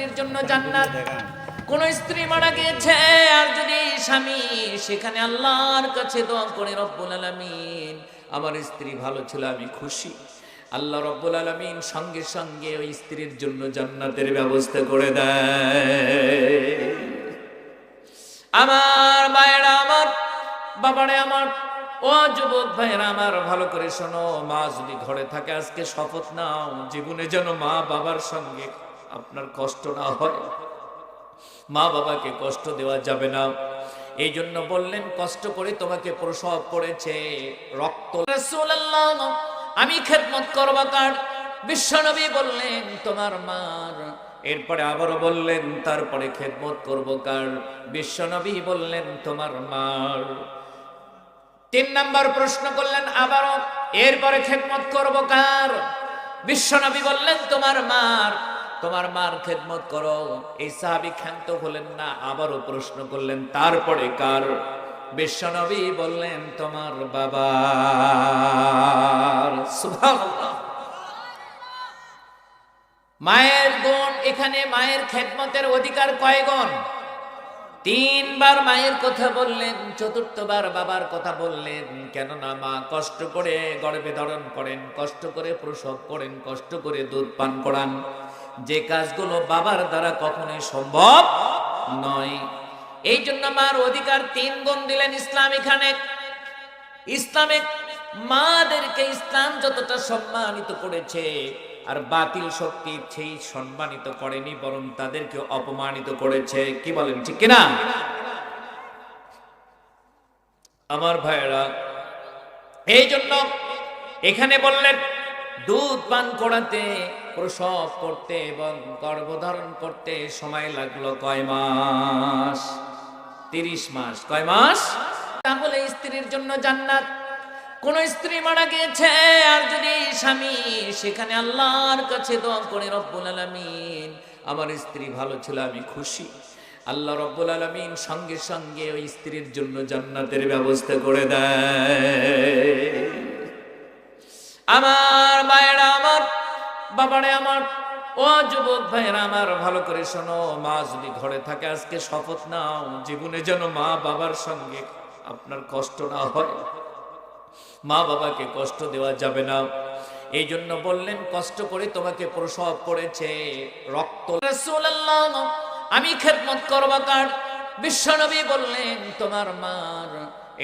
স্ত্রীর জন্য জান্নাত। কোন স্ত্রী মারা গিয়েছে, আর যদি স্বামী, সেখানে আল্লাহর কাছে দোয়া করে, রব্বুল আলামিন, আমার স্ত্রী ভালো ছিল, আমি খুশি। আল্লাহ রব্বুল আলামিন সঙ্গে সঙ্গে ওই স্ত্রীর জন্য জান্নাতের ব্যবস্থা করে দেয়। আমার মায়েরা আমার, বাবারে আমার, ও যুবক ভাইয়েরা আমার, ভালো করে শোনো, মা যদি ঘরে থাকে, আজকে শপথ নাও, জীবনে যেন মা বাবার সঙ্গে আপনার কষ্ট না হয়। মা বাবাকে কষ্ট দেওয়া যাবে না। এই জন্য বললেন, কষ্ট করে তোমাকে প্রসব করেছে রক্ত। আমি খেদমত করব কার বিশ্বনবী বললেন, তোমার মার। এরপরে আবারও বললেন, তারপরে খেদমত করব কার বিশ্বনবী বললেন, তোমার মার। তিন নাম্বার প্রশ্ন করলেন আবারও, এরপরে খেদমত করব কার বিশ্বনবী বললেন, তোমার মার। তোমার মার খেদমত করো। এই সাহাবি ক্ষান্ত হলেন না, আবারও প্রশ্ন করলেন, তারপরে কার? বিশ্বনবী বললেন, তোমার সুবহানাল্লাহ। মায়ের গুণ, এখানে মায়ের খেদমতের অধিকার কয় গুণ তিনবার মায়ের কথা বললেন, চতুর্থবার বাবার কথা বললেন, কেননা মা কষ্ট করে গর্ভে ধারণ করেন, কষ্ট করে প্রসব করেন, কষ্ট করে দুধ পান করান। যে কাজগুলো বাবার দ্বারা কখনোই সম্ভব নয়। এই জন্য মার অধিকার তিন গুণ দিলেন ইসলাম এখানে। ইসলামে মাদেরকে ইসলাম যতটা সম্মানিত করেছে, আর বাতিল শক্তি সেই সম্মানিত করেনি, বরং তাদেরকে অপমানিত করেছে। কি বলেন, ঠিক কিনা? আমার ভাইয়েরা, এই জন্য এখানে বললেন, দুধ পান করাতে প্রসব করতে এবং গর্ভধারণ করতে সময় লাগল কয় মাস? তিরিশ মাস। কয় মাস? তাহলে স্ত্রীর জন্য জান্নাত। কোন স্ত্রী মারা গিয়েছে আর যদি স্বামী, সেখানে আল্লাহর কাছে দোয়া করে রব্বুল আলামিন, আমার স্ত্রী ভালো ছিল, আমি খুশি। আল্লাহ রব্বুল আলামিন সঙ্গে সঙ্গে ওই স্ত্রীর জন্য জান্নাতের ব্যবস্থা করে দেয়। আমার বাবারে আমার। ও যুবক ভাইয়েরা আমার, ভালো করে শোনো, মা যদি ঘরে থাকে, আজকে শপথ নাও, জীবনে যেন মা বাবার সঙ্গে আপনার কষ্ট না হয়। মা বাবাকে কষ্ট দেওয়া যাবে না। এই জন্য বললেন, কষ্ট করে তোমাকে প্রসব করেছে রক্ত। আমি খেদমত করব কার? বিশ্বনবী বললেন, তোমার মার।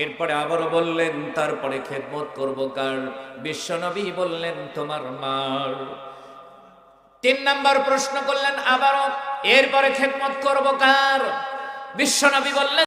এরপরে আবারও বললেন, তারপরে খেদমত করব কার? বিশ্বনবী বললেন, তোমার মার। তিন নাম্বার প্রশ্ন করলেন আবারও এরপরে খেদমত করব কার? বিশ্বনবী বললেন